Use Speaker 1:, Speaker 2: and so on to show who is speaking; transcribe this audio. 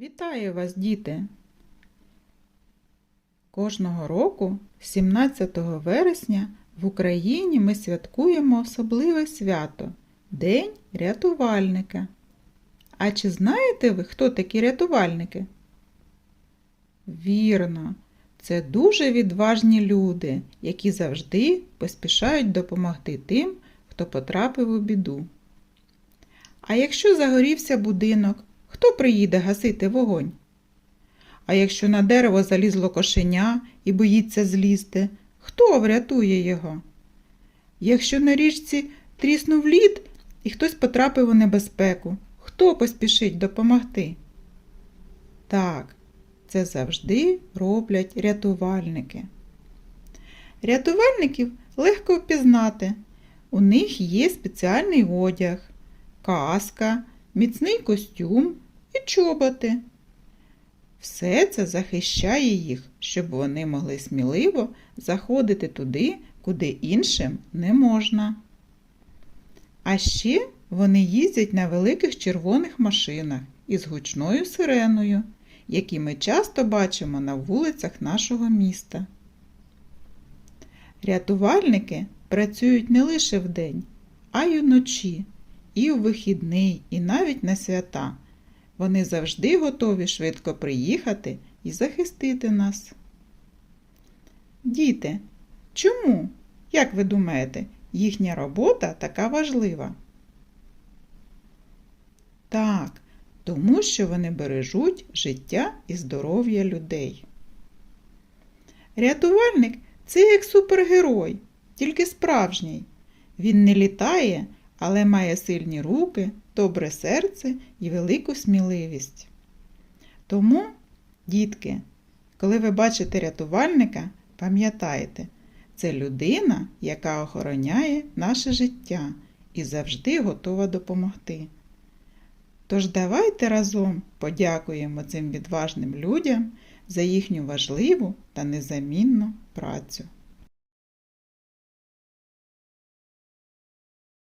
Speaker 1: Вітаю вас, діти! Кожного року, 17 вересня, в Україні ми святкуємо особливе свято День рятувальника. А чи знаєте ви, хто такі рятувальники? Вірно, це дуже відважні люди, які завжди поспішають допомогти тим, хто потрапив у біду. А якщо загорівся будинок, хто приїде гасити вогонь? А якщо на дерево залізло кошеня і боїться злізти, хто врятує його? Якщо на річці тріснув лід і хтось потрапив у небезпеку, хто поспішить допомогти? Так, це завжди роблять рятувальники. Рятувальників легко впізнати. У них є спеціальний одяг, каска, міцний костюм і чоботи. Все це захищає їх, щоб вони могли сміливо заходити туди, куди іншим не можна. А ще вони їздять на великих червоних машинах із гучною сиреною, які ми часто бачимо на вулицях нашого міста. Рятувальники працюють не лише вдень, а й уночі, і у вихідний, і навіть на свята. Вони завжди готові швидко приїхати і захистити нас. Діти, чому, як ви думаєте, їхня робота така важлива? Так, тому що вони бережуть життя і здоров'я людей. Рятувальник це як супергерой, тільки справжній. Він не літає, але має сильні руки, добре серце і велику сміливість. Тому, дітки, коли ви бачите рятувальника, пам'ятайте, це людина, яка охороняє наше життя і завжди готова допомогти. Тож давайте разом подякуємо цим відважним людям за їхню важливу та незамінну працю.